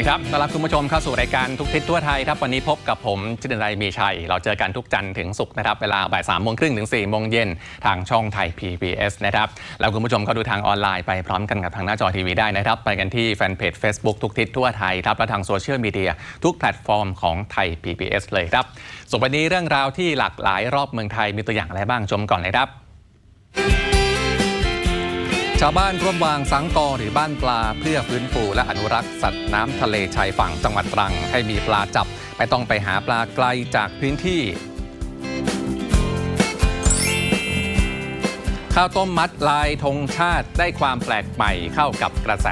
สวัสดีครับต้อนรับคุณผู้ชมเข้าสู่รายการทุกทิศทั่วไทยครับ วันนี้พบกับผมจิตนายมีชัย เราเจอกันทุกจันทร์ถึงศุกร์นะครับ เวลาบ่ายสามโมงครึ่งถึง4ี่โมงเย็นทางช่องไทย PBS นะครับ แล้วคุณผู้ชมก็ดูทางออนไลน์ไปพร้อมกันกับทางหน้าจอทีวีได้นะครับ ไปกันที่แฟนเพจ Facebook ทุกทิศทั่วไทยครับ และทางโซเชียลมีเดียทุกแพลตฟอร์มของไทย PBS เลยครับส่วนวันนี้เรื่องราวที่หลากหลายรอบเมืองไทยมีตัวอย่างอะไรบ้างชมก่อนเลยครับ ชาวบ้านร่วมวางสังกอหรือบ้านปลาเพื่อฟื้นฟูและอนุรักษ์สัตว์น้ำทะเลชายฝั่งจังหวัดตรัง ให้มีปลาจับ ไม่ต้องไปหาปลาไกลจากพื้นที่ ข้าวต้มมัดลายธงชาติได้ความแปลกใหม่เข้ากับกระแส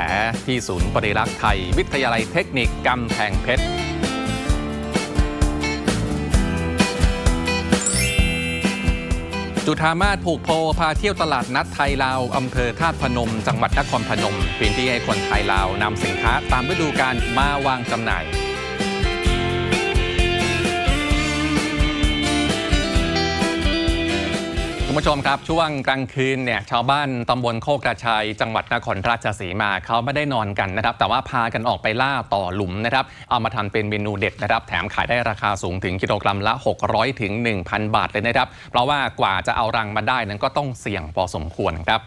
ที่ศูนย์ปริรักษ์ไทย วิทยาลัยเทคนิคกำแพงเพชร จุธามาศผูกโพพาเที่ยวตลาดนัดไทยลาวอำเภอธาตุพนม จังหวัดนครพนมพื้นที่ให้คนไทยลาวนำสินค้าตามฤดูกาลมาวางจำหน่าย ณผู้ชมครับ ช่วงกลางคืนเนี่ยชาวบ้านตำบลโคกกระชัย จังหวัดนครราชสีมาเขาไม่ได้นอนกันนะครับ แต่ว่าพากันออกไปล่าต่อหลุมนะครับ เอามาทำเป็นเมนูเด็ดนะครับ แถมขายได้ราคาสูงถึงกิโลกรัมละ 600ถึง1,000 บาทเลยนะครับ เพราะว่ากว่าจะเอารังมาได้นั้นก็ต้องเสี่ยงพอสมควรครับ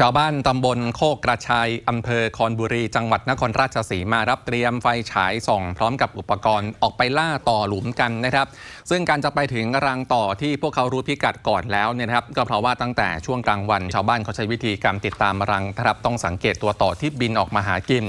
ชาวบ้านตำบลโคกกระชัยอำเภอคอนบุรี จังหวัดนครราชสีมารับเตรียมไฟฉายส่อง พร้อมกับอุปกรณ์ออกไปล่าต่อหลุมกันนะครับ ซึ่งการจะไปถึงรังต่อที่พวกเขารู้พิกัดก่อนแล้วเนี่ยนะครับ ก็เพราะว่าตั้งแต่ช่วงกลางวัน ชาวบ้านเขาใช้วิธีการติดตามรังนะครับต้องสังเกตตัวต่อที่บินออกมาหากิน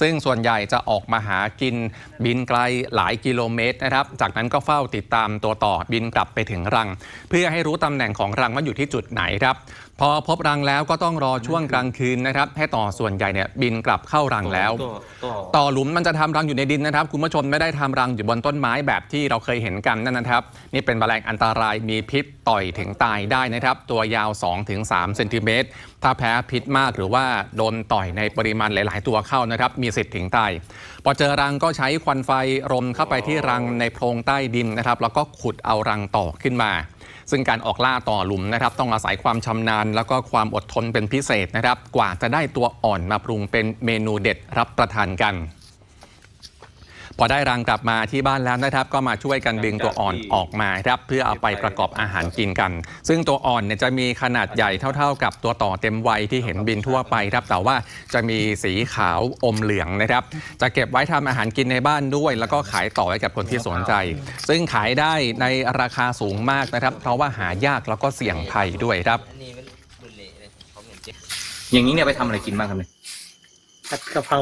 ซึ่งส่วนใหญ่จะออกมาหากิน บินไกลหลายกิโลเมตรนะครับ จากนั้นก็เฝ้าติดตามตัวต่อบินกลับไปถึงรัง เพื่อให้รู้ตำแหน่งของรังว่าอยู่ที่จุดไหนครับ พอพบรังแล้วก็ต้องรอช่วงกลางคืนนะครับให้ต่อส่วนใหญ่เนี่ยบินกลับเข้ารังแล้ว ต่อต่อต่อหลุมมันจะทำรังอยู่ในดินนะครับ คุณผู้ชมไม่ได้ทำรังอยู่บนต้นไม้แบบที่เราเคยเห็นกันนั่นนะครับ นี่เป็นแมลงอันตรายมีพิษต่อยถึงตายได้นะครับ ตัวยาว 2-3เซนติเมตรถ้าแพ้พิษมากหรือว่าโดนต่อยในปริมาณหลาย ๆ ตัวเข้านะครับ มีสิทธิ์ถึงตายพอเจอรังก็ใช้ควันไฟรมเข้าไปที่รังในโพรงใต้ดินนะครับ แล้วก็ขุดเอารังต่อขึ้นมา ซึ่งการออกล่าต่อหลุมนะครับต้องอาศัยความชำนาญ แล้วก็ความอดทนเป็นพิเศษนะครับ กว่าจะได้ตัวอ่อนมาปรุงเป็นเมนูเด็ดรับประทานกัน พอได้รังกลับมาที่บ้านแล้วนะครับ ก็มาช่วยกันดึงตัวอ่อนออกมาครับเพื่อเอาไปประกอบอาหารกินกัน ซึ่งตัวอ่อนเนี่ยจะมีขนาดใหญ่เท่า ๆ กับตัวต่อเต็มวัยที่เห็นบินทั่วไปครับ แต่ว่าจะมีสีขาวอมเหลืองนะครับ จะเก็บไว้ทำอาหารกินในบ้านด้วย แล้วก็ขายต่อให้กับคนที่สนใจ ซึ่งขายได้ในราคาสูงมากนะครับ เพราะว่าหายากแล้วก็เสี่ยงภัยด้วยครับอันนี้มันบุเละเลยเขาเหมือนเจ็บอย่างนี้เนี่ยไปทำอะไรกินบ้างครับเนี่ยผัดกะเพรา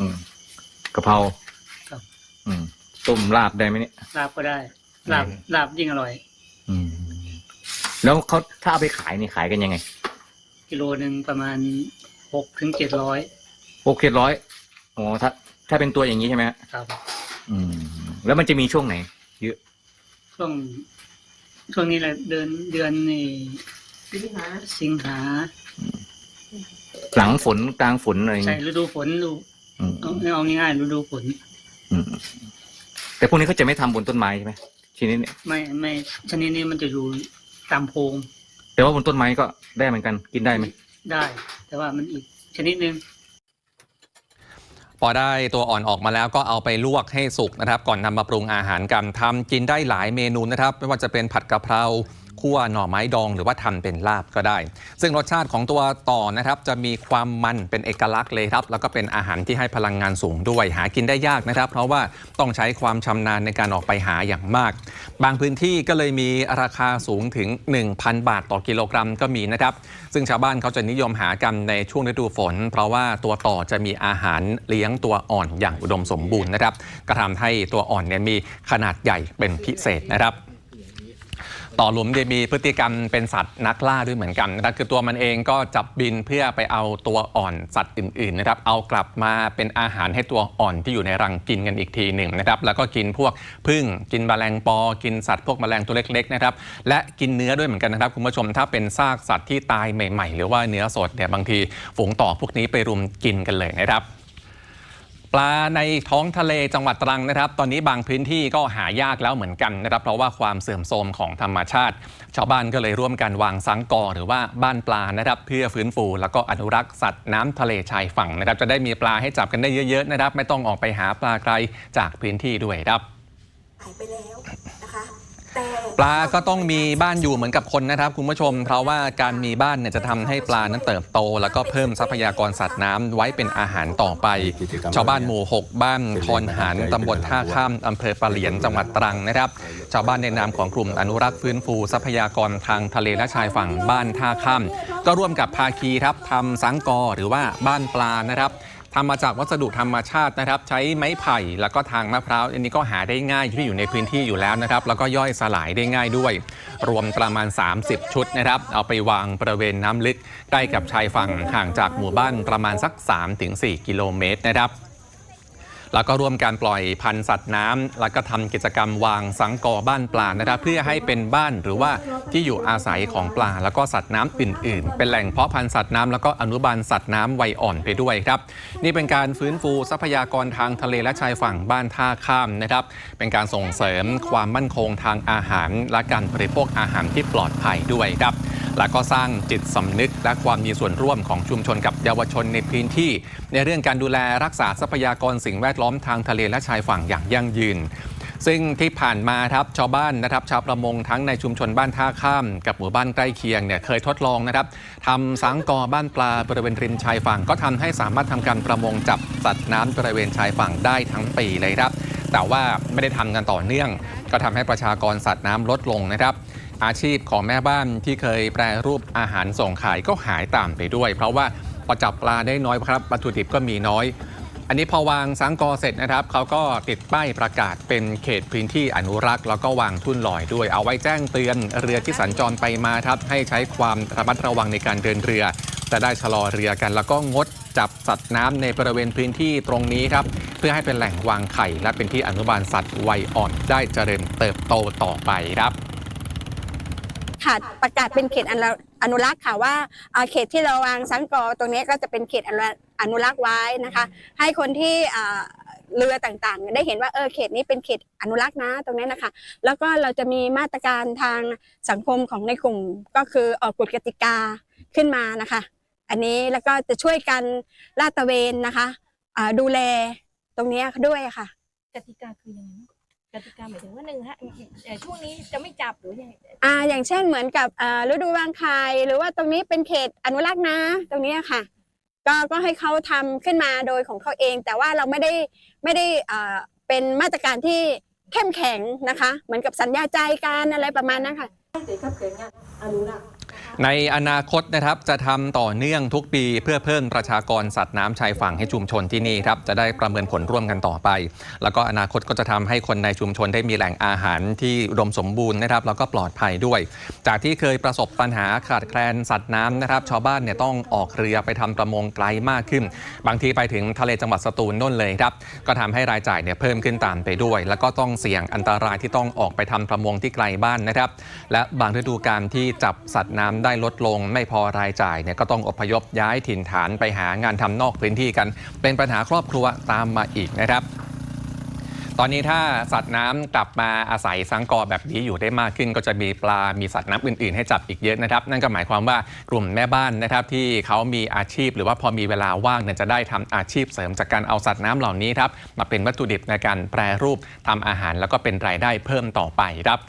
อืมกะเพราครับ อืมต้มลาบได้ไหมเนี่ย ลาบก็ได้ ลาบอืมลาบยิ่งอร่อย อืม แล้วเขาถ้าเอาไปขายนี่ขายกันยังไงกิโลหนึ่งประมาณหกถึงเจ็ดร้อยโอเคร้อยอ๋อถ้า ถ้าเป็นตัวอย่างนี้ใช่ไหมฮะครับ อืม แล้วมันจะมีช่วงไหนเยอะช่วง ช่วงนี้แหละเดือนเดือนนี่สิงหาหลังฝนกลางฝนอะไรอย่างใช่เงี้ยฤดูฝนดูอืมเอาเอาง่ายๆฤดูฝน อืมแต่พวกนี้เขาจะไม่ทำบนต้นไม้ใช่ไหมชนิดเนี่ยไม่ไม่ชนิดนี้มันจะอยู่ตามโพรงแต่ว่าบนต้นไม้ก็ได้เหมือนกันกินได้ไหมได้ แต่ว่ามันอีกชนิดหนึ่ง พอได้ตัวอ่อนออกมาแล้วก็เอาไปลวกให้สุกนะครับ ก่อนนำมาปรุงอาหารกันทำกินได้หลายเมนูนะครับ ไม่ว่าจะเป็นผัดกะเพรา คั่วหน่อไม้ดอง หรือว่าทำเป็นลาบก็ได้ ซึ่งรสชาติของตัวต่อนะครับจะมีความมันเป็นเอกลักษณ์เลยครับ แล้วก็เป็นอาหารที่ให้พลังงานสูงด้วยหากินได้ยากนะครับ เพราะว่าต้องใช้ความชำนาญในการออกไปหาอย่างมาก บางพื้นที่ก็เลยมีราคาสูงถึง 1,000 บาทต่อกิโลกรัมก็มีนะครับ ซึ่งชาวบ้านเขาจะนิยมหากันในช่วงฤดูฝน เพราะว่าตัวต่อจะมีอาหารเลี้ยงตัวอ่อนอย่างอุดมสมบูรณ์นะครับก็ทำให้ตัวอ่อนเนี่ยมีขนาดใหญ่เป็นพิเศษนะครับ ต่อหลุมเนี่ยมีพฤติกรรมเป็นสัตว์นักล่าด้วยเหมือนกันนะครับคือตัวมันเองก็จับบินเพื่อไปเอาตัวอ่อนสัตว์อื่นๆนะครับเอากลับมาเป็นอาหารให้ตัวอ่อนที่อยู่ในรังกินกันอีกทีหนึ่งนะครับแล้วก็กินพวกพึ่งกินแมลงปอ กินสัตว์พวกแมลงตัวเล็กๆนะครับและกินเนื้อด้วยเหมือนกันนะครับคุณผู้ชมถ้าเป็นซากสัตว์ที่ตายใหม่ ๆ หรือว่าเนื้อสดเนี่ยบางทีฝูงต่อพวกนี้ไปรุมกินกันเลยนะครับ ปลาในท้องทะเลจังหวัดตรังนะครับ ตอนนี้บางพื้นที่ก็หายากแล้วเหมือนกันนะครับ เพราะว่าความเสื่อมโทรมของธรรมชาติ ชาวบ้านก็เลยร่วมกันวางสังกอหรือว่าบ้านปลานะครับ เพื่อฟื้นฟูแล้วก็อนุรักษ์สัตว์น้ำทะเลชายฝั่งนะครับ จะได้มีปลาให้จับกันได้เยอะๆนะครับ ไม่ต้องออกไปหาปลาไกลจากพื้นที่ด้วยครับหายไปแล้ว ปลาก็ต้องมีบ้านอยู่เหมือนกับคนนะครับคุณผู้ชม เพราะว่าการมีบ้านเนี่ยจะทำให้ปลานั้นเติบโต แล้วก็เพิ่มทรัพยากรสัตว์น้ำไว้เป็นอาหารต่อไป ชาวบ้านหมู่ 6 บ้านคอนหานตำบลท่าข้ามอำเภอปะเหลียนจังหวัดตรังนะครับ ชาวบ้านในนามของกลุ่มอนุรักษ์ฟื้นฟู ทรัพยากรทางทะเลและชายฝั่งบ้านท่าข้ามก็ร่วมกับภาคีครับทำสังกอหรือว่าบ้านปลานะครับ ทำมาจากวัสดุธรรมชาตินะครับ ใช้ไม้ไผ่แล้วก็ทางมะพร้าวอันนี้ก็หาได้ง่ายที่อยู่ในพื้นที่อยู่แล้วนะครับ แล้วก็ย่อยสลายได้ง่ายด้วย รวมประมาณ 30 ชุดนะครับ เอาไปวางบริเวณน้ำลึกใกล้กับชายฝั่งห่างจากหมู่บ้านประมาณสัก 3-4 กิโลเมตรนะครับ แล้วก็ร่วมการปล่อยพันธุ์สัตว์น้ำแล้วก็ทำกิจกรรมวางสังกอบ้านปลานะครับเพื่อให้เป็นบ้านหรือว่าที่อยู่อาศัยของปลา แล้วก็สัตว์น้ำอื่น ๆ เป็นแหล่งเพาะพันธุ์สัตว์น้ำแล้วก็อนุบาลสัตว์น้ำวัยอ่อนไปด้วยครับ นี่เป็นการฟื้นฟูทรัพยากรทางทะเลและชายฝั่งบ้านท่าข้ามนะครับ เป็นการส่งเสริมความมั่นคงทางอาหาร และการบริโภคอาหารที่ปลอดภัยด้วยครับ แล้วก็สร้างจิตสำนึกและความมีส่วนร่วมของชุมชนกับเยาวชนในพื้นที่ ในเรื่องการดูแลรักษาทรัพยากรสิ่งแวดล้อมทางทะเลและชายฝั่งอย่างยั่งยืน ซึ่งที่ผ่านมาครับชาวบ้านนะครับชาวประมงทั้งในชุมชนบ้านท่าข้าม กับหมู่บ้านใกล้เคียงเนี่ยเคยทดลองนะครับทำสังกอบ้านปลาบริเวณริมชายฝั่ง ก็ทำให้สามารถทำการประมงจับสัตว์น้ำบริเวณชายฝั่งได้ทั้งปีเลยครับแต่ว่าไม่ได้ทำกันต่อเนื่อง ก็ทำให้ประชากรสัตว์น้ำลดลงนะครับอาชีพของแม่บ้านที่เคยแปรรูปอาหารส่งขายก็หายตามไปด้วย เพราะว่า พอจับปลาได้น้อยครับวัตถุดิบก็มีน้อย อันนี้พอวางสังกอเสร็จนะครับเขาก็ติดป้ายประกาศเป็นเขตพื้นที่อนุรักษ์ แล้วก็วางทุ่นลอยด้วย เอาไว้แจ้งเตือนเรือที่สัญจรไปมาครับให้ใช้ความระมัดระวังในการเดินเรือจะได้ชะลอเรือกัน แล้วก็งดจับสัตว์น้ำในบริเวณพื้นที่ตรงนี้ครับ เพื่อให้เป็นแหล่งวางไข่ และเป็นที่อนุบาลสัตว์วัยอ่อนได้เจริญเติบโตต่อไปครับ ค่ะประกาศเป็นเขตอนุรักษ์ค่ะว่าเขตที่เราวางสังกอตรงนี้ก็จะเป็นเขตอนุรักษ์ไว้นะคะ ให้คนที่เรือต่างๆ ได้เห็นว่าเออเขตนี้เป็นเขตอนุรักษ์นะตรงนี้นะคะ แล้วก็เราจะมีมาตรการทางสังคมของในกลุ่มก็คือออกกฎกติกาขึ้นมานะคะ อันนี้แล้วก็จะช่วยกันลาดตระเวนนะคะดูแลตรงนี้ด้วยค่ะ กติกาคือยังไง กติกาหมายถึงว่าหนึ่งฮะเอ่อช่วงนี้จะไม่จับหรือยังไงอ่าอย่างเช่นเหมือนกับอ่าฤดูวางไข่หรือว่าตรงนี้เป็นเขตอนุรักษ์นะ ตรงเนี้ยค่ะ ก็ก็ให้เขาทำขึ้นมาโดยของเขาเอง แต่ว่าเราไม่ได้ไม่ได้อ่าเป็นมาตรการที่เข้มแข็งนะคะ เหมือนกับสัญญาใจกันอะไรประมาณนั้นค่ะในอน ในอนาคตนะครับจะทำต่อเนื่องทุกปี เพื่อเพิ่มประชากรสัตว์น้ำชายฝั่งให้ชุมชนที่นี่ครับจะได้ประเมินผลร่วมกันต่อไป แล้วก็อนาคตก็จะทำให้คนในชุมชนได้มีแหล่งอาหารที่อุดมสมบูรณ์นะครับแล้วก็ปลอดภัยด้วย จากที่เคยประสบปัญหาขาดแคลนสัตว์น้ำนะครับชาวบ้านเนี่ยต้องออกเรือไปทำประมงไกลมากขึ้น บางทีไปถึงทะเลจังหวัดสตูลน่นเลยครับก็ทำให้รายจ่ายเนี่ยเพิ่มขึ้นตามไปด้วย แล้วก็ต้องเสี่ยงอันตรายที่ต้องออกไปทำประมงที่ไกลบ้านนะครับและบางฤดูกาลที่จับสัตว์น้ำได้ลดลง ไม่พอรายจ่ายเนี่ยก็ต้องอพยพย้ายถิ่นฐานไปหางานทำนอกพื้นที่กัน เป็นปัญหาครอบครัวตามมาอีกนะครับตอนนี้ถ้าสัตว์น้ำกลับมาอาศัยสังกอแบบนี้อยู่ได้มากขึ้น ก็จะมีปลา มีสัตว์น้ำอื่นๆ ให้จับอีกเยอะนะครับ นั่นก็หมายความว่ากลุ่มแม่บ้านนะครับที่เขามีอาชีพหรือว่าพอมีเวลาว่างเนี่ยจะได้ทำอาชีพเสริมจากการเอาสัตว์น้ำเหล่านี้ครับมาเป็นวัตถุดิบในการแปรรูปทำอาหารแล้วก็เป็นรายได้เพิ่มต่อไปครับ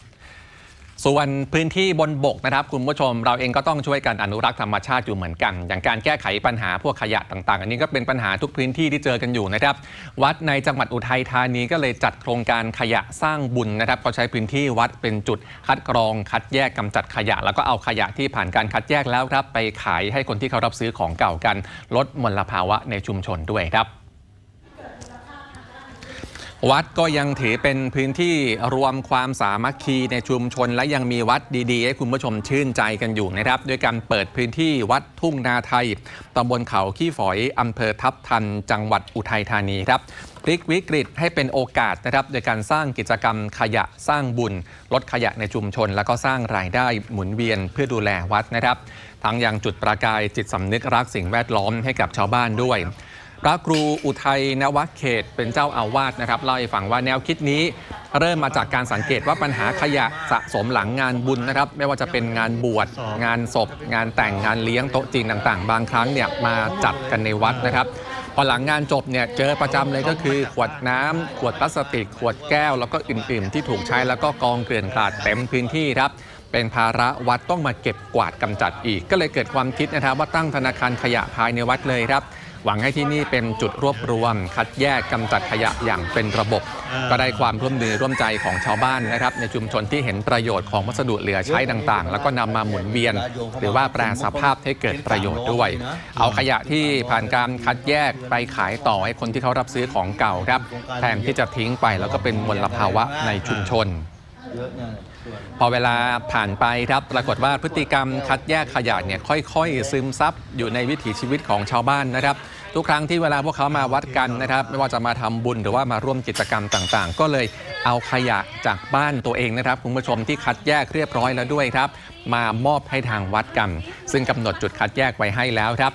ส่วนพื้นที่บนบกนะครับคุณผู้ชม เราเองก็ต้องช่วยกันอนุรักษ์ธรรมชาติอยู่เหมือนกัน อย่างการแก้ไขปัญหาพวกขยะต่างๆ อันนี้ก็เป็นปัญหาทุกพื้นที่ที่เจอกันอยู่นะครับ วัดในจังหวัดอุทัยธานีก็เลยจัดโครงการขยะสร้างบุญนะครับเขาใช้พื้นที่วัดเป็นจุดคัดกรอง คัดแยกกำจัดขยะ แล้วก็เอาขยะที่ผ่านการคัดแยกแล้วครับไปขายให้คนที่เขารับซื้อของเก่ากัน ลดมลภาวะในชุมชนด้วยครับ วัดก็ยังถือเป็นพื้นที่รวมความสามัคคีในชุมชน และยังมีวัดดีๆ ให้คุณผู้ชมชื่นใจกันอยู่นะครับ ด้วยการเปิดพื้นที่วัดทุ่งนาไทยตำบลเขาขี้ฝอยอำเภอทับทัน จังหวัดอุทัยธานีครับพลิกวิกฤตให้เป็นโอกาสนะครับโดยการสร้างกิจกรรมขยะสร้างบุญ ลดขยะในชุมชน แล้วก็สร้างรายได้หมุนเวียนเพื่อดูแลวัดนะครับทั้งยังจุดประกายจิตสำนึกรักสิ่งแวดล้อมให้กับชาวบ้านด้วย พระครูอุทัยนวเขตเป็นเจ้าอาวาสนะครับเล่าให้ฟังว่าแนวคิดนี้ เริ่มมาจากการสังเกตว่าปัญหาขยะสะสมหลังงานบุญนะครับ ไม่ว่าจะเป็นงานบวชงานศพ งานแต่งงานเลี้ยงโต๊ะจีนต่างๆ บางครั้งเนี่ยมาจัดกันในวัดนะครับพอหลังงานจบเนี่ยเจอประจำเลยก็คือ ขวดน้ำขวดพลาสติก ขวดแก้ว แล้วก็อื่นๆ ที่ถูกใช้แล้วก็กองเกลื่อนกลาดเต็มพื้นที่ครับเป็นภาระวัดต้องมาเก็บกวาดกำจัดอีก ก็เลยเกิดความคิดนะครับว่าตั้งธนาคารขยะภายในวัดเลยครับ หวังให้ที่นี่เป็นจุดรวบรวม คัดแยกกำจัดขยะอย่างเป็นระบบ ก็ได้ความร่วมมือร่วมใจของชาวบ้านนะครับ ในชุมชนที่เห็นประโยชน์ของวัสดุเหลือใช้ต่างๆ แล้วก็นำมาหมุนเวียน หรือว่าแปลสภาพให้เกิดประโยชน์ด้วย เอาขยะที่ผ่านการคัดแยกไปขายต่อให้คนที่เขารับซื้อของเก่าครับแทนที่จะทิ้งไปแล้วก็เป็นมลภาวะในชุมชน พอเวลาผ่านไปครับปรากฏว่าพฤติกรรมคัดแยกขยะเนี่ยค่อยๆ ซึมซับอยู่ในวิถีชีวิตของชาวบ้านนะครับ ทุกครั้งที่เวลาพวกเขามาวัดกันนะครับ ไม่ว่าจะมาทำบุญหรือว่ามาร่วมกิจกรรมต่างๆ ก็เลยเอาขยะจากบ้านตัวเองนะครับคุณผู้ชมที่คัดแยกเรียบร้อยแล้วด้วยครับ มามอบให้ทางวัดกัน ซึ่งกำหนดจุดคัดแยกไว้ให้แล้วครับ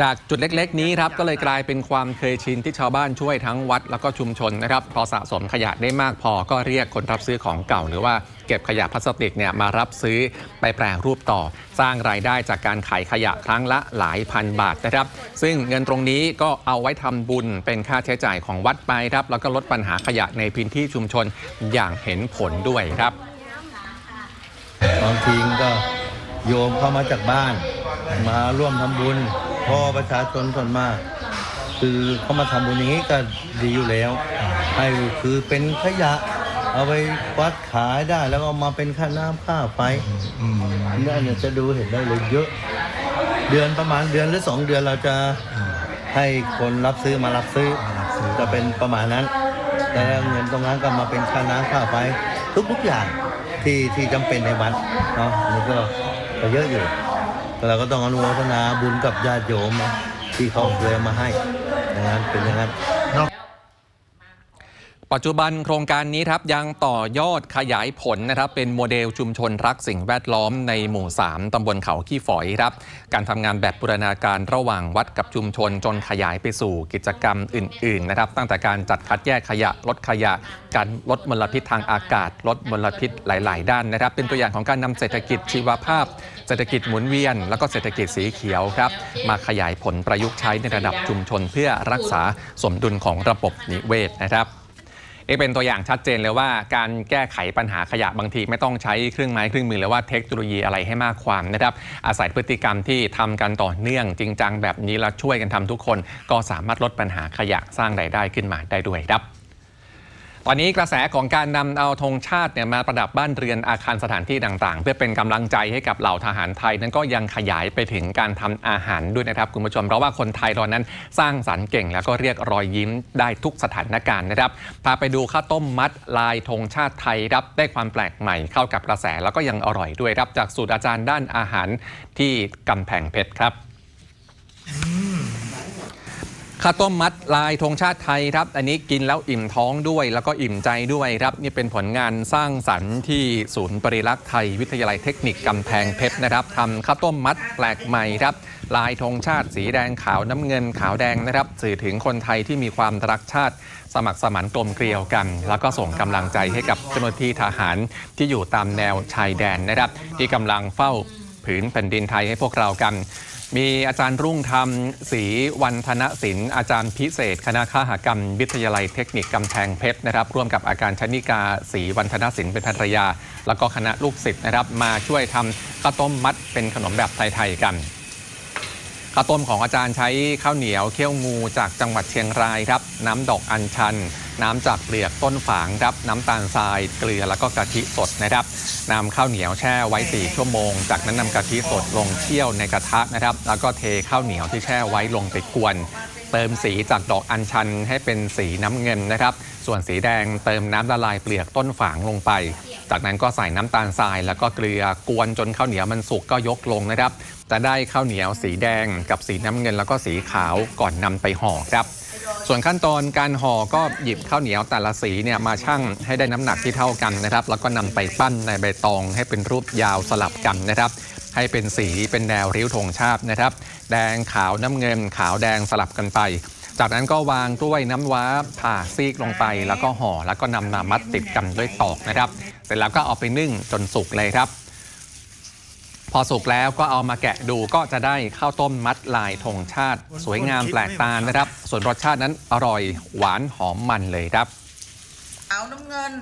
จากจุดเล็กๆ นี้ครับก็เลยกลายเป็นความเคยชินที่ชาวบ้านช่วยทั้งวัดแล้วก็ชุมชนนะครับพอสะสมขยะได้มากพอก็เรียกคนรับซื้อของเก่า หรือว่าเก็บขยะพลาสติกเนี่ยมารับซื้อไปแปรรูปต่อ สร้างรายได้จากการขายขยะครั้งละหลายพันบาทนะครับ ซึ่งเงินตรงนี้ก็เอาไว้ทำบุญเป็นค่าใช้จ่ายของวัดไปครับ แล้วก็ลดปัญหาขยะในพื้นที่ชุมชนอย่างเห็นผลด้วยครับบางทีก็ โยมเข้ามาจากบ้าน มาร่วมทำบุญเพอประชาชนส่วนมาก คือเขามาทำบุญอย่างนี้ก็ดีอยู่แล้วให้คือเป็นขยะ เอาไปวัดขายได้แล้วก็เอามาเป็นค่าน้ำค่าไฟเนี่ยเนี่ยจะดูเห็นได้เลยเยอะ เดือนประมาณเดือนหรือสองเดือนเราจะให้คนรับซื้อมารับซื้อจะเป็นประมาณนั้น แต่เงินตรงนั้นก็มาเป็นค่าน้ำค่าไฟทุกๆอย่างที่ที่จำเป็นในวัดเนาะนี่ก็ ก็เยอะอยู่แต่เราก็ต้องอนุโมทนาบุญกับญาติโยมที่เขาเคยมาให้อย่างนั้นเป็นอย่างนั้น ปัจจุบันโครงการนี้ครับยังต่อยอดขยายผลนะครับเป็นโมเดลชุมชนรักสิ่งแวดล้อมในหมู่ 3ตำบลเขาขี้ฝอยครับ การทำงานแบบบูรณาการระหว่างวัดกับชุมชนจนขยายไปสู่กิจกรรมอื่นๆนะครับตั้งแต่การจัดคัดแยกขยะลดขยะ การลดมลพิษทางอากาศ ลดมลพิษหลาย ๆ ด้านนะครับ เป็นตัวอย่างของการนำเศรษฐกิจชีวภาพ เศรษฐกิจหมุนเวียน แล้วก็เศรษฐกิจสีเขียวครับมาขยายผลประยุกต์ใช้ในระดับชุมชนเพื่อรักษาสมดุลของระบบนิเวศนะครับ เอกเป็นตัวอย่างชัดเจนเลยว่าการแก้ไขปัญหาขยะบางทีไม่ต้องใช้เครื่องไม้เครื่องมือหรือว่าเทคโนโลยีอะไรให้มากความนะครับ อาศัยพฤติกรรมที่ทำกันต่อเนื่องจริงจังแบบนี้แล้วช่วยกันทำทุกคน ก็สามารถลดปัญหาขยะสร้างรายได้ขึ้นมาได้ด้วยครับ ตอนนี้กระแสของการนำเอาธงชาติเนี่ยมาประดับบ้านเรือนอาคารสถานที่ต่างๆ เพื่อเป็นกำลังใจให้กับเหล่าทหารไทย นั้นก็ยังขยายไปถึงการทำอาหารด้วยนะครับคุณผู้ชมเพราะว่าคนไทยเรานั้นสร้างสรรค์เก่ง แล้วก็เรียกรอยยิ้มได้ทุกสถานการณ์นะครับพาไปดูข้าวต้มมัดลายธงชาติไทยครับได้ความแปลกใหม่เข้ากับกระแสแล้วก็ยังอร่อยด้วยครับจากสูตรอาจารย์ด้านอาหารที่กำแพงเพชรครับ ข้าวต้มมัดลายธงชาติไทยครับ อันนี้กินแล้วอิ่มท้องด้วยแล้วก็อิ่มใจด้วยครับ นี่เป็นผลงานสร้างสรรค์ที่ศูนย์ปริรักษ์ไทย วิทยาลัยเทคนิคกำแพงเพชรนะครับทำข้าวต้มมัดแปลกใหม่ครับ ลายธงชาติสีแดงขาวน้ำเงินขาวแดงนะครับ สื่อถึงคนไทยที่มีความรักชาติ สมัครสมานกลมเกลียวกัน แล้วก็ส่งกำลังใจให้กับเจ้าหน้าที่ทหารที่อยู่ตามแนวชายแดนนะครับ ที่กำลังเฝ้าผืนแผ่นดินไทยให้พวกเรากัน มีอาจารย์รุ่งธรรมศรีวันธนศิลป์อาจารย์พิเศษ คณะข้าหกรรม วิทยาลัยเทคนิคกำแพงเพชรนะครับ ร่วมกับอาจารย์ชนิกาศรีวันธนศิลป์เป็นภรรยา แล้วก็คณะลูกศิษย์นะครับ มาช่วยทำข้าวต้มมัดเป็นขนมแบบไทย ๆ กันข้าวต้มของอาจารย์ใช้ข้าวเหนียวเคี่ยวงูจากจังหวัดเชียงรายครับ น้ำดอกอัญชัน น้ำจากเปลือกต้นฝางครับน้ำตาลทราย เกลือแล้วก็กะทิสดนะครับนำข้าวเหนียวแช่ไว้ 4 ชั่วโมง จากนั้นนำกะทิสดลงเคี่ยวในกระทะนะครับ แล้วก็เทข้าวเหนียวที่แช่ไว้ลงไปกวน เติมสีจากดอกอัญชันให้เป็นสีน้ำเงินนะครับ ส่วนสีแดงเติมน้ำละลายเปลือกต้นฝางลงไป จากนั้นก็ใส่น้ำตาลทราย แล้วก็เกลือกวนจนข้าวเหนียวมันสุกก็ยกลงนะครับจะได้ข้าวเหนียวสีแดงกับสีน้ำเงินแล้วก็สีขาวก่อนนำไปห่อครับ ส่วนขั้นตอนการห่อก็หยิบข้าวเหนียวแต่ละสีเนี่ยมาชั่งให้ได้น้ำหนักที่เท่ากันนะครับ แล้วก็นำไปปั้นในใบตองให้เป็นรูปยาวสลับกันนะครับ ให้เป็นสีเป็นแนวริ้วธงชาตินะครับ แดงขาวน้ำเงิน ขาวแดงสลับกันไป จากนั้นก็วางกล้วยน้ำว้าผ่าซีกลงไป แล้วก็ห่อแล้วก็นำมามัดติดกันด้วยตอกนะครับ เสร็จแล้วก็เอาไปนึ่งจนสุกเลยครับ พอสุกแล้วก็เอามาแกะดูก็จะได้ข้าวต้มมัดลายธงชาติ สวยงามแปลกตานะครับ ส่วนรสชาตินั้นอร่อยหวานหอมมันเลยครับ เอาน้ำเงิน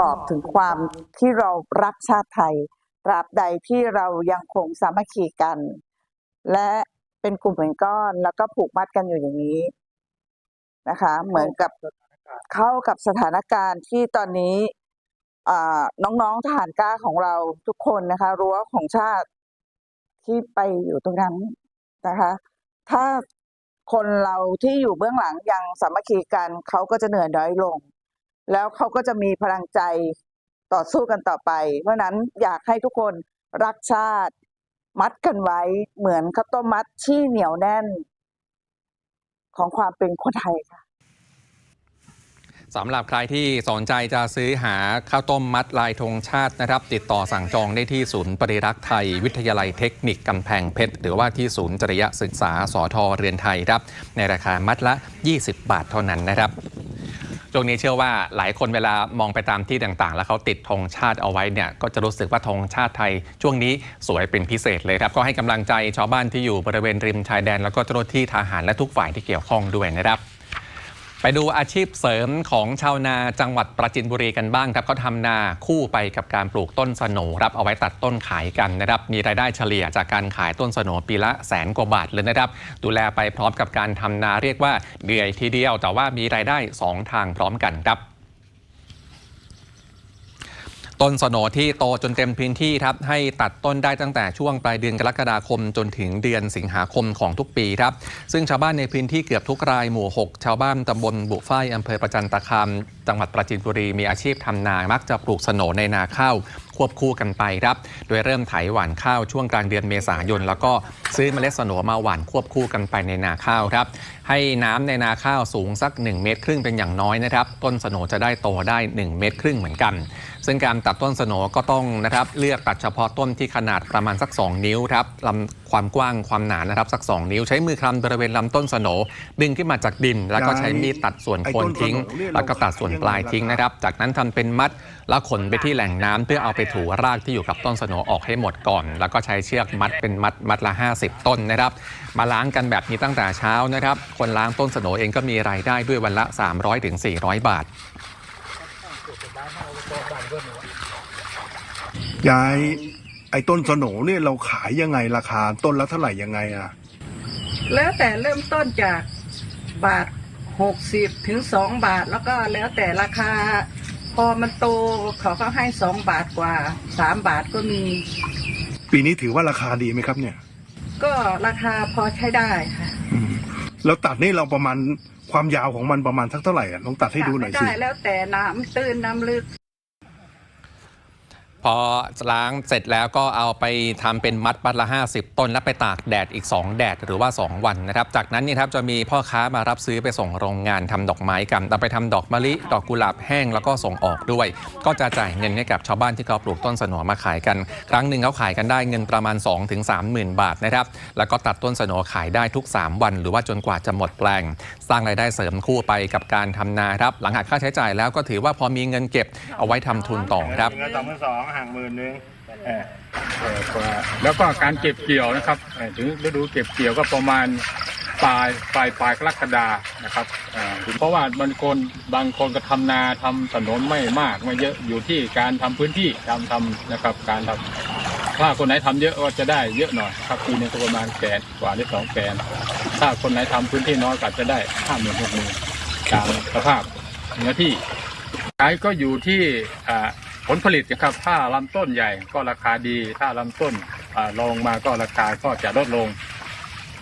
บอกถึงความที่เรารักชาติไทยตราบใดที่เรายังคงสามัคคีกัน และเป็นกลุ่มเป็นก้อนแล้วก็ผูกมัดกันอยู่อย่างนี้นะคะ เหมือนกับเข้ากับสถานการณ์ที่ตอนนี้ น้องๆทหารกล้าของเราทุกคนนะคะ รั้วของชาติที่ไปอยู่ตรงนั้นนะคะ ถ้าคนเราที่อยู่เบื้องหลังยังสามัคคีกันเขาก็จะเหนื่อยน้อยลง แล้วเขาก็จะมีพลังใจต่อสู้กันต่อไป เพราะนั้นอยากให้ทุกคนรักชาติ มัดกันไว้เหมือนข้าวต้มมัดที่เหนียวแน่น ของความเป็นคนไทยค่ะ สำหรับใครที่สนใจจะซื้อหาข้าวต้มมัดลายธงชาตินะครับ ติดต่อสั่งจองได้ที่ศูนย์ปริรักษ์ไทย วิทยาลัยเทคนิคกำแพงเพชร หรือว่าที่ศูนย์จริยศึกษาสอทอเรือนไทยครับในราคามัดละ 20 บาทเท่านั้นนะครับช่วงนี้เชื่อว่าหลายคนเวลามองไปตามที่ต่างๆ แล้วเขาติดธงชาติเอาไว้เนี่ยก็จะรู้สึกว่าธงชาติไทย ช่วงนี้สวยเป็นพิเศษเลยครับ ก็ให้กำลังใจชาวบ้านที่อยู่บริเวณริมชายแดน แล้วก็เจ้าหน้าที่ทหารและทุกฝ่ายที่เกี่ยวข้องด้วยนะครับ ไปดูอาชีพเสริมของชาวนาจังหวัดปราจินบุรีกันบ้างครับเขาทำนาคู่ไปกับการปลูกต้นสนรับเอาไว้ตัดต้นขายกันนะครับมีรายได้เฉลี่ยจากการขายต้นสนปีละแสนกว่าบาทเลยนะครับ ดูแลไปพร้อมกับการทำนาเรียกว่าเหนื่อยทีเดียว แต่ว่ามีรายได้สองทางพร้อมกันครับ ต้นสโหนที่โตจนเต็มพื้นที่ครับให้ตัดต้นได้ตั้งแต่ช่วงปลายเดือนกรกฎาคมจนถึงเดือนสิงหาคมของทุกปีครับ ซึ่งชาวบ้านในพื้นที่เกือบทุกรายหมู่ 6 ชาวบ้านตำบลบุฟ้ายอำเภอประจันตคาม จังหวัดปราจีนบุรีมีอาชีพทำนา มักจะปลูกสโหนในนาข้าวควบคู่กันไปครับ โดยเริ่มไถหว่านข้าวช่วงกลางเดือนเมษายน แล้วก็ซื้อเมล็ดสโหนมาหว่านควบคู่กันไปในนาข้าวครับ ให้น้ำในนาข้าวสูงสัก 1 เมตรครึ่งเป็นอย่างน้อยนะครับ ต้นสโหนจะได้โตได้ 1 เมตรครึ่งเหมือนกันซึ่งการตัดต้นสโหนก็ต้องนะครับเลือกตัดเฉพาะต้นที่ขนาดประมาณสัก 2 นิ้วครับลำความกว้างความหนานะครับสัก 2 นิ้ว ใช้มือคลำบริเวณลำต้นสโหนดึงขึ้นมาจากดิน แล้วก็ใช้มีดตัดส่วนโคนทิ้ง แล้วก็ตัดส่วนปลายทิ้งนะครับ จากนั้นทำเป็นมัดแล้วขนไปที่แหล่งน้ำเพื่อเอาไปถูรากที่อยู่กับต้นสโหนออกให้หมดก่อน แล้วก็ใช้เชือกมัดเป็นมัดมัดละ 50 ต้นนะครับ มาล้างกันแบบนี้ตั้งแต่เช้านะครับ คนล้างต้นสโหนเองก็มีรายได้ด้วยวันละ 300-400 บาท ยายไอ้ต้นสโหนเนี่ยเราขายยังไงราคาต้นละเท่าไหร่ยังไงอะ แล้วแต่เริ่มต้นจากบาทหกสิบถึงสองบาทแล้วก็แล้วแต่ราคา พอมันโตเขาก็ให้สองบาทกว่าสามบาทก็มี ปีนี้ถือว่าราคาดีไหมครับเนี่ย ก็ราคาพอใช้ได้ค่ะอืมแล้วตัดนี่เราประมาณ ความยาวของมันประมาณสักเท่าไหร่อะลองตัดให้ดูหน่อยสิ ได้แล้วแต่น้ำตื้นน้ำลึก พอล้างเสร็จแล้วก็เอาไปทำเป็นมัดมัดละ 50 ต้นแล้วไปตากแดดอีก 2 แดดหรือว่า 2 วันนะครับ จากนั้นนี่ครับจะมีพ่อค้ามารับซื้อไปส่งโรงงานทำดอกไม้กันเอาไปทำดอกมะลิ ดอกกุหลาบแห้งแล้วก็ส่งออกด้วย ก็จะจ่ายเงินให้กับชาวบ้านที่เขาปลูกต้นสนอมาขายกัน ครั้งหนึ่งเขาขายกันได้เงินประมาณ 2-3ถึง30,000บาทนะครับ แล้วก็ตัดต้นสนอขายได้ทุก 3 วัน หรือว่าจนกว่าจะหมดแปลง สร้างรายได้เสริมคู่ไปกับการทำนาครับ หลังหักค่าใช้จ่ายแล้วก็ถือว่าพอมีเงินเก็บเอาไว้ทำทุนต่อครับห่างหมื่นนึงเออเออก็แล้วก็การเก็บเกี่ยวนะครับเอ่อถึงฤดูเก็บเกี่ยวก็ประมาณปลายปลายปลายกรกฎานะครับเอ่อเพราะว่าบางคนบางคนก็ทำนาทำถนนไม่มากไม่เยอะอยู่ที่การทำพื้นที่ทำทำนะครับ การทำถ้าคนไหนทำเยอะก็จะได้เยอะหน่อยครับปีหนึงก็ประมาณแสนกว่าหรือสองแสนถ้าคนไหนทำพื้นที่น้อยก็อาจจะได้ห้าหมื่นหกหมื่นตามสภาพเนื้อที่ ขายก็อยู่ที่อ่า ผลผลิตนะครับถ้าลำต้นใหญ่ก็ราคาดี ถ้าลำต้นอ่าลงมาก็ราคาก็จะลดลง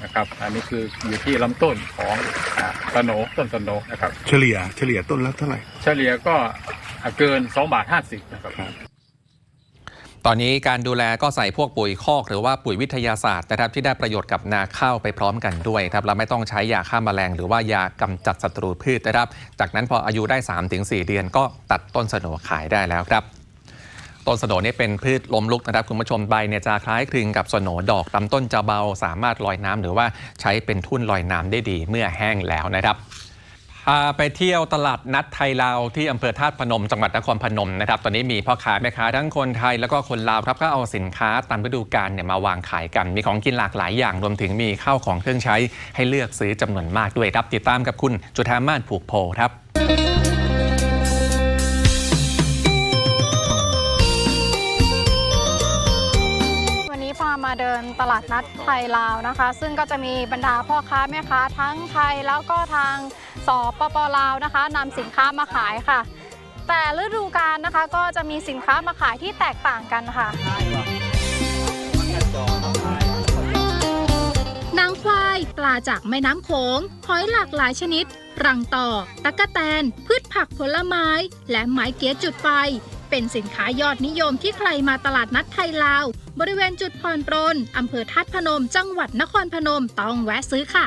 นะครับ อันนี้คืออยู่ที่ลำต้นของอ่าสโหนต้นสโหนนะครับ เฉลี่ยเฉลี่ยต้นละเท่าไหร่ เฉลี่ยก็อ่าเกิน2บาท50นะครับ ตอนนี้การดูแลก็ใส่พวกปุ๋ยคอกหรือว่าปุ๋ยวิทยาศาสตร์นะครับที่ได้ประโยชน์กับนาข้าวไปพร้อมกันด้วยครับเราไม่ต้องใช้ยาฆ่าแมลงหรือว่ายากำจัดศัตรูพืชนะครับ จากนั้นพออายุได้ 3-4 เดือนก็ตัดต้นสโหนขายได้แล้วครับต้นสโหนนี่เป็นพืชล้มลุกนะครับคุณผู้ชมใบเนี่ยจะคล้ายคลึงกับสโหนดอกลำต้นจะเบาสามารถลอยน้ำหรือว่าใช้เป็นทุ่นลอยน้ำได้ดีเมื่อแห้งแล้วนะครับ พาไปเที่ยวตลาดนัดไทยลาวที่อำเภอธาตุพนมจังหวัดนครพนมนะครับตอนนี้มีพ่อค้าแม่ค้าทั้งคนไทยแล้วก็คนลาวครับก็เอาสินค้าตามฤดูกาลเนี่ยมาวางขายกัน มีของกินหลากหลายอย่างรวมถึงมีข้าวของเครื่องใช้ให้เลือกซื้อจำนวนมากด้วยครับติดตามกับคุณจุธามาศผูกโพครับ มาเดินตลาดนัดไทยลาวนะคะ ซึ่งก็จะมีบรรดาพ่อค้าแม่ค้าทั้งไทยแล้วก็ทางสปปลาวนะคะนำสินค้ามาขายค่ะ แต่ฤดูกาลนะคะก็จะมีสินค้ามาขายที่แตกต่างกันค่ะนางควายปลาจากแม่น้ำโขงหอยหลากหลายชนิด รังต่อ ตะกะแตน พืชผักผลไม้ และไม้เกี้ยจุดไฟ เป็นสินค้ายอดนิยมที่ใครมาตลาดนัดไทยลาว บริเวณจุดผ่อนปรนอำเภอธาตุพนม จังหวัดนครพนม ต้องแวะซื้อค่ะ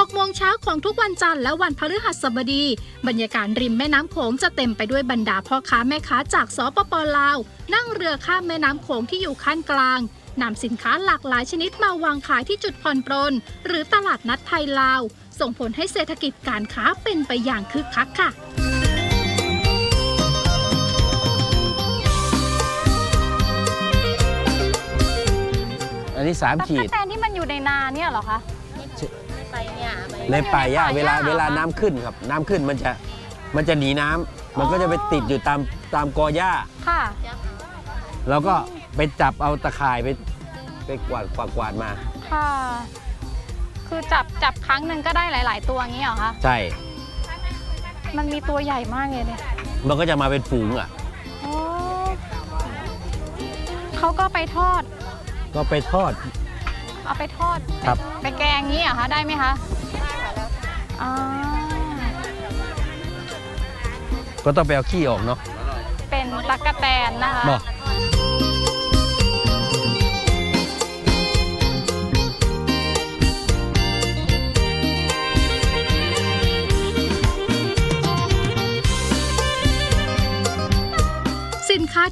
6โมงเช้าของทุกวันจันทร์และวันพฤหัสบดี บรรยากาศริมแม่น้ำโขงจะเต็มไปด้วยบรรดาพ่อค้าแม่ค้าจากสปปลาว นั่งเรือข้ามแม่น้ำโขงที่อยู่ขั้นกลางนำสินค้าหลากหลายชนิดมาวางขายที่จุดผ่อนปรน หรือตลาดนัดไทยลาว ส่งผลให้เศรษฐกิจการค้าเป็นไปอย่างคึกคักค่ะ นนี้สามตะขีกะดแตนที่มันอยู่ในนาเนี่ยเหรอคะในป่าหญ้าในป่าหญ้าเวลาเหรอคะเวลาน้ำขึ้นครับ น้ำขึ้นมันจะมันจะหนีน้ำมันก็จะไปติดอยู่ตามตามกอหญ้าค่ะเราก็ไปจับเอาตะข่ายไปไปกวาดกวาดกวาดมา ค่ะ คือจับจับครั้งหนึ่งก็ได้หลาย ๆ ตัวอย่างนี้เหรอคะ ใช่ มันมีตัวใหญ่มากเลยเนี่ยมันก็จะมาเป็นฝูงอะ โอ้เขาก็ไปทอด ก็ไปทอด เอาไปทอด ครับ ไปแกงงี้เหรอคะ ได้ไหมคะอ่าก็ต้องไปเอาขี้ออกเนาะเป็นตะกะแตนนะคะ เนาะ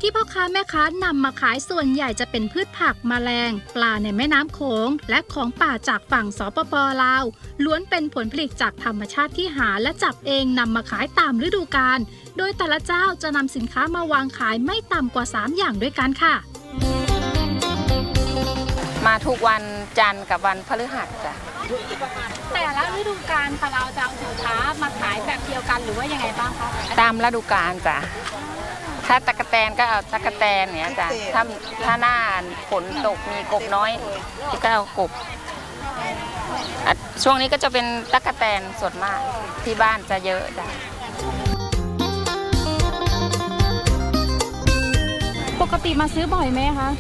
ที่พ่อค้าแม่ค้านำมาขายส่วนใหญ่จะเป็นพืชผักแมลง ปลาในแม่น้ำโขง และของป่าจากฝั่งสปปลาว ล้วนเป็นผลผลิตจากธรรมชาติที่หาและจับเองนำมาขายตามฤดูกาล โดยแต่ละเจ้าจะนำสินค้ามาวางขายไม่ต่ำกว่า 3 อย่างด้วยกันค่ะ มาทุกวันจันทร์กับวันพฤหัสจ้ะแต่ละฤดูกาลค่ะเราจะเอาสินค้ามาขายแบบเดียวกันหรือว่ายังไงบ้างคะตามฤดูกาลจ้ะ ถ้าตะกะแตนก็เอาตะกะแตนเนี่ยจ้ะถ้าถ้าหน้าฝนตกมีกบน้อยก็เอากบอะช่วงนี้ก็จะเป็นตะกะแตนส่วนมากที่บ้านจะเยอะจ้ะปกติมาซื้อบ่อยไหมคะ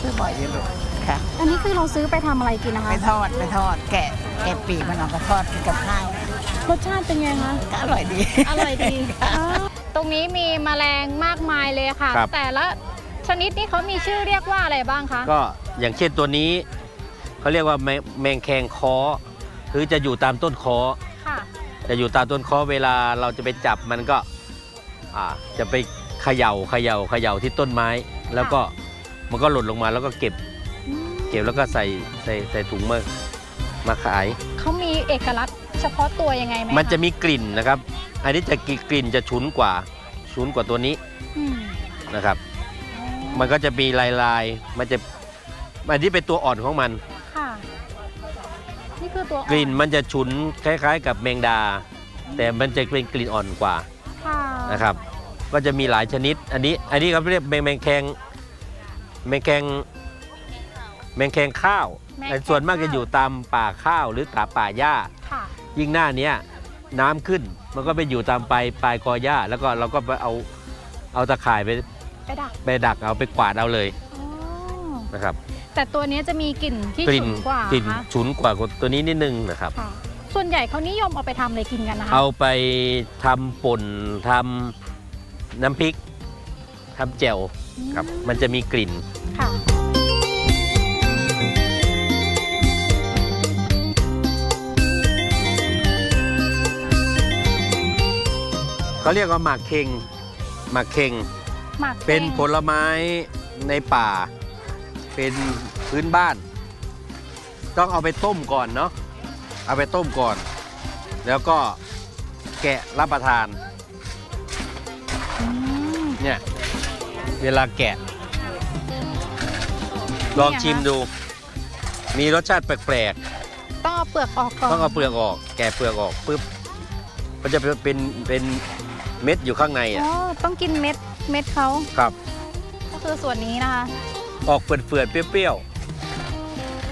ซื้อบ่อยอยู่ลูกค่ะ อันนี้คือเราซื้อไปทำอะไรกินนะคะ ไปทอดไปทอดแกะแกะปีกมันออกมาทอดกินกับข้าว รสชาติเป็นไงคะ ก็อร่อยดี อร่อยดี ตรงนี้มีแมลงมากมายเลยค่ะ ครับ แต่ละชนิดนี่เขามีชื่อเรียกว่าอะไรบ้างคะ ก็อย่างเช่นตัวนี้เขาเรียกว่าแมแมงแคงคอคือจะอยู่ตามต้นคอค่ะ จะอยู่ตามต้นคอเวลาเราจะไปจับมันก็อ่าจะไปเขย่าเขย่าเขย่าที่ต้นไม้ แล้วก็มันก็หล่นลงมาแล้วก็เก็บเก็บแล้วก็ใส่ใส่ใส่ถุงมามาขาย เขามีเอกลักษณ์ เฉพาะตัวยังไงไหมมันจะมีกลิ่นนะครับ อันนี้จะกลิ่นจะฉุนกว่าฉุนกว่าตัวนี้อืมนะครับมันก็จะมีลายลายๆมันจะอันนี้เป็นตัวอ่อนของมัน ค่ะ นี่คือตัวอ่อนกลิ่นมันจะฉุนคล้ายๆ กับแมงดา แต่มันจะเป็นกลิ่นอ่อนกว่าค่ะนะครับ ก็จะมีหลายชนิด อันนี้อันนี้เขาเรียกแมงแมงแคงแมงแคงแมงแคงข้าวแมงแคง แต่ส่วนมากจะอยู่ตามป่าข้าวหรือตามป่าหญ้า ค่ะ ยิ่งหน้าเนี้ยน้ำขึ้นมันก็ไปอยู่ตามปลายปลายกอหญ้า แล้วก็เราก็ไปเอาเอาตะข่ายไปไปดักไปดักเอาไปกวาดเอาเลยอ๋อนะครับแต่ตัวนี้จะมีกลิ่นที่กลิ่ฉุนนกว่ากลิ่นคะฉุนกว่าตัวนี้นิดนึงนะครับ ค่ะ ส่วนใหญ่เขานิยมเอาไปทำอะไรกินกันนะคะ เอาไปทำป่นทำน้ำพริกทำแจ่วครับ มันจะมีกลิ่นค่ะ เขาเรียกว่าหมากเค็งหมากเค็งหมักเป็นองผลไม้ในป่า เป็นพื้นบ้าน ต้องเอาไปต้มก่อนเนาะเอาไปต้มก่อน แล้วก็แกะรับประทานอืม เนี่ยเวลาแกะ ลองชิมดู มีรสชาติแปลกต้องเอาเปลือกออกก่อนๆต้องเอาเปลือกออก แกะเปลือกออกปุ๊บ มันจะเป็นเป็นเป็น เม็ดอยู่ข้างในอ๋อะอต้องกินเม็ดเม็ดเขาครับ ก็คือส่วนนี้นะคะออกเปื่อนๆเปรี้ยว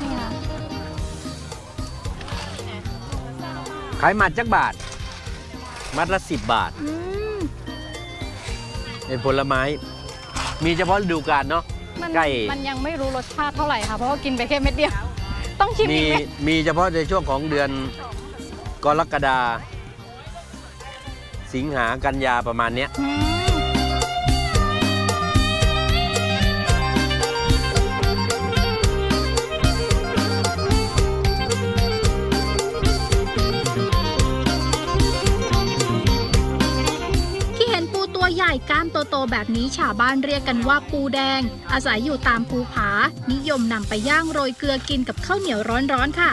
นี่ค่ะๆขายมัดจักบาท มัดละสิบบาท อืมเป็นผลไม้ มีเฉพาะฤดูกาลเนาะ มันใกล้ มันยังไม่รู้รสชาติเท่าไหร่ค่ะ เพราะว่ากินไปแค่เม็ดเดียว ต้องชิมมีอีกไหมมีเฉพาะในช่วงของเดือนกรกฎา สิงหากันยาประมาณเนี้ย อืมที่เห็นปูตัวใหญ่กล้ามโตๆแบบนี้ชาวบ้านเรียกกันว่าปูแดง อาศัยอยู่ตามภูผา นิยมนำไปย่างโรยเกลือกินกับข้าวเหนียวร้อนๆค่ะ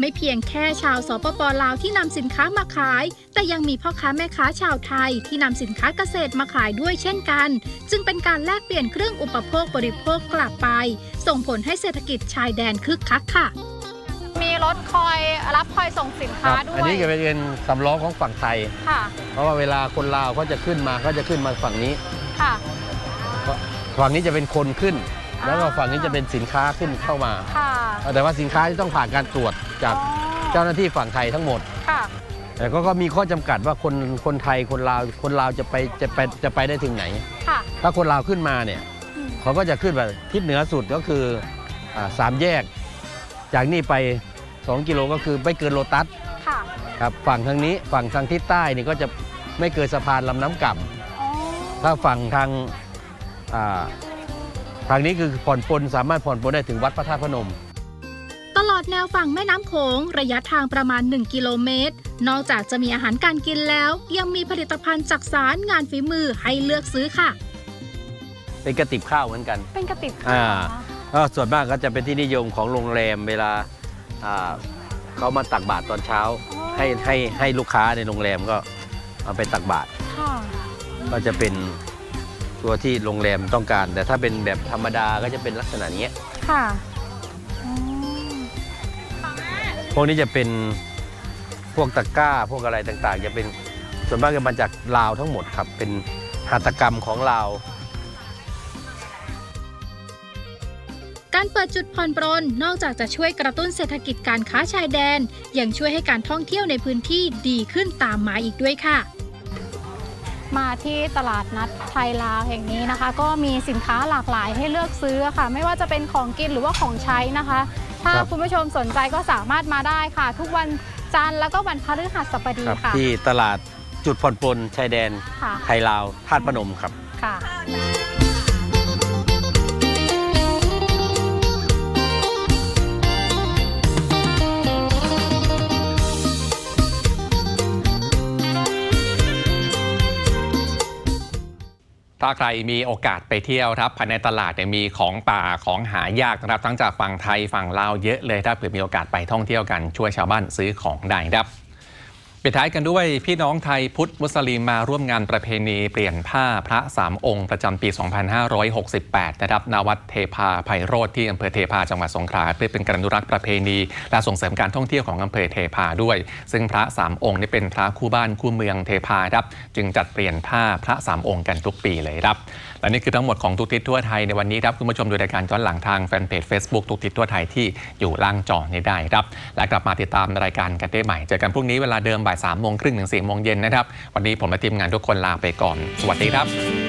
ไม่เพียงแค่ชาวสปปลาวที่นำสินค้ามาขาย แต่ยังมีพ่อค้าแม่ค้าชาวไทยที่นำสินค้าเกษตรมาขายด้วยเช่นกัน จึงเป็นการแลกเปลี่ยนเครื่องอุปโภคบริโภคกลับไป ส่งผลให้เศรษฐกิจชายแดนคึกคักค่ะ มีรถคอยรับคอยส่งสินคค้ารับด้วยอันนี้ก็เป็นสำล้อของฝั่งไทย ค่ะ เพราะว่าเวลาคนลาวเขาจะขึ้นมาเขาจะขึ้นมาฝั่งนี้ ค่ะ ฝั่งนี้จะเป็นคนขึ้นอ่า แล้วก็ฝั่งนี้จะเป็นสินค้าขึ้นเข้ามา ค่ะแต่ว่าสินค้าที่ต้องผ่านการตรวจจากอ๋อเจ้าหน้าที่ฝั่งไทยทั้งหมด ค่ะ แต่ก็ก็มีข้อจำกัดว่าคนคนไทยคนลาวคนลาวจะไปจะไปจะไปได้ถึงไหน ค่ะ ถ้าคนลาวขึ้นมาเนี่ยอืม เขาก็จะขึ้นแบบทิศเหนือสุดก็คืออาสามแยก จากนี่ไป 2 กิโลก็คือไม่เกินโลตัสค่ะ ครับฝั่งทางนี้ฝั่งทางทิศใต้นี่ก็จะไม่เกินสะพานลำน้ำก่อ๋อำถ้าฝั่งทางอ่า ทางนี้คือผ่อนปลนสามารถผ่อนปลนได้ถึงวัดพระธาตุพนม ตลอดแนวฝั่งแม่น้ำโขงระยะทางประมาณ 1 กิโลเมตร นอกจากจะมีอาหารการกินแล้ว ยังมีผลิตภัณฑ์จักสารงานฝีมือให้เลือกซื้อค่ะ เป็นกระติบข้าวเหมือนกันเป็นกระติบอ่าข้าวเหรอคะก็ส่วนมากก็จะเป็นที่นิยมของโรงแรมเวลาอ่าเขามาตักบาตรตอนเช้า ให้ให้ให้ลูกค้าในโรงแรมก็เอาไปตักบาตรค่ะ ก็จะเป็น ตัวที่โรงแรมต้องการ แต่ถ้าเป็นแบบธรรมดาก็จะเป็นลักษณะนี้ค่ะอืมพวกนี้จะเป็นพวกตะกร้า พวกอะไรต่างๆ จะเป็นส่วนมากจะมาจากลาวทั้งหมดครับ เป็นหัตถกรรมของลาว การเปิดจุดผ่อนปรนนอกจากจะช่วยกระตุ้นเศรษฐกิจการค้าชายแดน ยังช่วยให้การท่องเที่ยวในพื้นที่ดีขึ้นตามมาอีกด้วยค่ะ มาที่ตลาดนัดไทยลาวแห่งนี้นะคะ ก็มีสินค้าหลากหลายให้เลือกซื้อค่ะ ไม่ว่าจะเป็นของกินหรือว่าของใช้นะคะ ถ้าครับ คุณผู้ชมสนใจก็สามารถมาได้ค่ะ ทุกวันจันทร์แล้วก็วันพฤหัสบดีครับค่ะที่ตลาดจุดผ่อนปลนชายแดนค่ะไทยลาวธาตุพนมครับ ค่ะ ถ้าใครมีโอกาสไปเที่ยวครับภายในตลาดเนี่ยมีของป่าของหายากนะครับ ทั้งจากฝั่งไทยฝั่งลาวเยอะเลยถ้าเผื่อมีโอกาสไปท่องเที่ยวกันช่วยชาวบ้านซื้อของได้ครับ ปิดท้ายกันด้วยพี่น้องไทยพุทธมุสลิมมาร่วมงานประเพณีเปลี่ยนผ้าพระสามองค์ประจำปี 2568 นะครับณวัดเทพาไพโรธที่อำเภอเทพาจังหวัดสงขลาเพื่อเป็นการอนุรักษ์ประเพณี และส่งเสริมการท่องเที่ยวของอำเภอเทพาด้วย ซึ่งพระสามองค์นี่เป็นพระคู่บ้านคู่เมืองเทพาครับจึงจัดเปลี่ยนผ้าพระสามองค์กันทุกปีเลยครับและนี่คือทั้งหมดของทุกทิศทั่วไทยในวันนี้ครับคุณผู้ชมดูรายการย้อนหลังทางแฟนเพจ Facebook ทุกทิศทั่วไทยที่อยู่ล่างจอนี้ได้ครับ และกลับมาติดตามรายการกันได้ใหม่ เจอกันพรุ่งนี้เวลาเดิมบ่ายสามโมงครึ่งถึงสี่โมงเย็นนะครับ วันนี้ผมและทีมงานทุกคนลาไปก่อน สวัสดีครับ